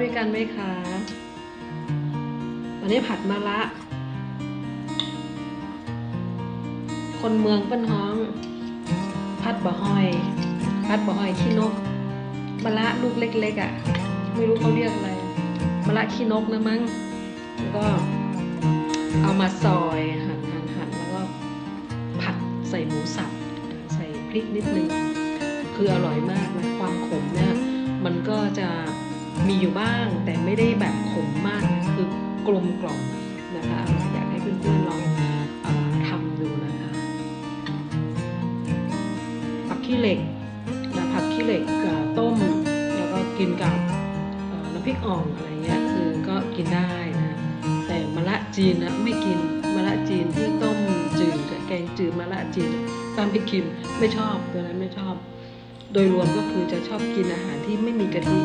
ด้วยกันไหมคะ วันนี้ผัดมะระ คนเมืองเปิ้นฮ้อง พัดบะหอย พัดบะหอยขี้นกมะระลูกเล็กๆอะ่ะ ไม่รู้เขาเรียกอะไรมะระขี้นกนะมั้ง แล้วก็เอามาซอยหั่นหั่นหั่นแล้วก็ผัดใส่หมูสับ ใส่พริกนิดนึง คืออร่อยมากนะ ความขมเนี่ยมันก็จะ มีอยู่บ้างแต่ไม่ได้แบบขมมากนะคือกลมกล่อมนะคะอยากให้เพื่อนๆลองอทำดูนะคะผักขี้เหล็กนะผักขี้เหล็กต้ม แล้วก็กินกับน้ำพริกอ่องอะไรเงี้ยคือก็กินได้นะแต่มะระจีนนะไม่กินมะระจีนที่ต้มจืดแกงจืดมะระจีนตามพี่คิมไม่ชอบตัวนั้นไม่ชอบ โดยรวมก็คือจะชอบกินอาหารที่ไม่มีกะทิ